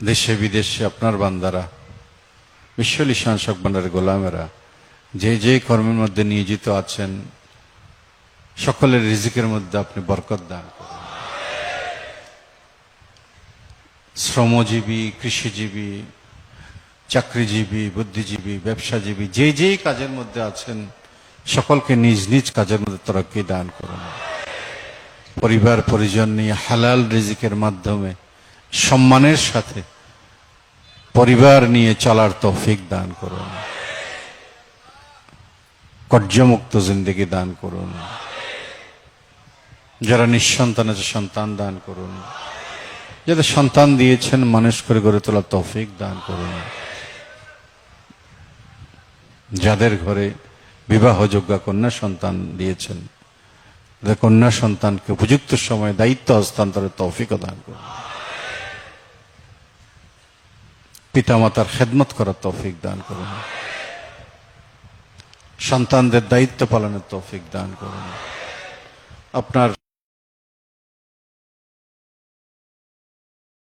দেশে বিদেশে আপনার বান্দারা বিশ্বলি শাসক বান্দার গোলামেরা, যে যে কর্মের মধ্যে নিয়োজিত আছেন, সকলের রিজিকের মধ্যে আপনি বরকত দান শ্রমজীবী, কৃষিজীবী, চাকরিজীবী, বুদ্ধিজীবী, ব্যবসাজীবী, যে যেই কাজের মধ্যে আছেন, সকলকে নিজ নিজ কাজের মধ্যে তরক্কি দান করুন। পরিবার, পরিজন নিয়ে হালাল রিজিকের মাধ্যমে সম্মানের সাথে পরিবার নিয়ে চলার তৌফিক দান করুন। কর্যমুক্ত জিন্দগি দান করুন। যারা নিঃসন্তান আছে, সন্তান দান করুন। যাদের সন্তান দিয়েছেন, মানুষ করে গড়ে তোলা তৌফিক দান করুন। যাদের ঘরে বিবাহযোগ্য কন্যা সন্তান দিয়েছেন কন্যা সন্তানকে উপযুক্ত সময়ে দায়িত্ব হস্তান্তরের তৌফিক দান করুন। পিতামাতার খেদমত করার তৌফিক দান করুন। সন্তানদের দায়িত্ব পালনের তৌফিক দান করুন। আপনার